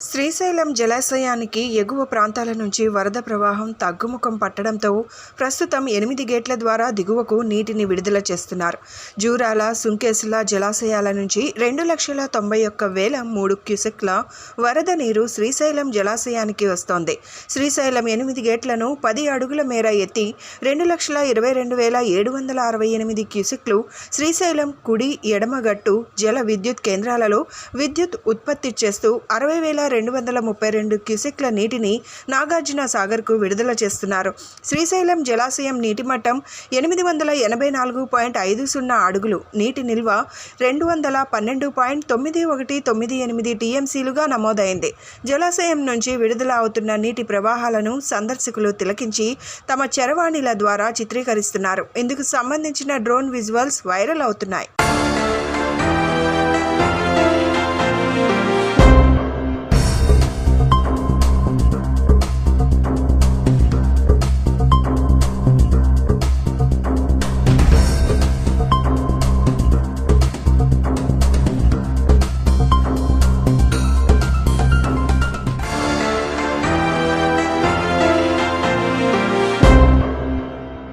శ్రీశైలం జలాశయానికి ఎగువ ప్రాంతాల నుంచి వరద ప్రవాహం తగ్గుముఖం పట్టడంతో ప్రస్తుతం ఎనిమిది గేట్ల ద్వారా దిగువకు నీటిని విడుదల చేస్తున్నారు. జూరాల సుంకేసుల జలాశయాల నుంచి రెండు లక్షల తొంభై ఒక్క వేల మూడు క్యూసెక్ల వరద నీరు శ్రీశైలం జలాశయానికి వస్తోంది. శ్రీశైలం ఎనిమిది గేట్లను పది అడుగుల మేర ఎత్తి రెండు లక్షల ఇరవై రెండు వేల ఏడు వందల అరవై ఎనిమిది క్యూసెక్లు శ్రీశైలం కుడి ఎడమగట్టు జల విద్యుత్ కేంద్రాలలో విద్యుత్ ఉత్పత్తి చేస్తూ అరవై వేల రెండు వందల ముప్పై రెండు క్యూసెక్ల నీటిని నాగార్జున సాగర్కు విడుదల చేస్తున్నారు. శ్రీశైలం జలాశయం నీటి మట్టం ఎనిమిది వందల ఎనభై నాలుగు పాయింట్ ఐదు సున్నా అడుగులు. నీటి నిల్వ రెండు వందల పన్నెండు పాయింట్ తొమ్మిది ఒకటి తొమ్మిది ఎనిమిది టీఎంసీలుగా నమోదైంది. జలాశయం నుంచి విడుదల అవుతున్న నీటి ప్రవాహాలను సందర్శకులు తిలకించి తమ చరవాణిల ద్వారా చిత్రీకరిస్తున్నారు. ఇందుకు సంబంధించిన డ్రోన్ విజువల్స్ వైరల్ అవుతున్నాయి.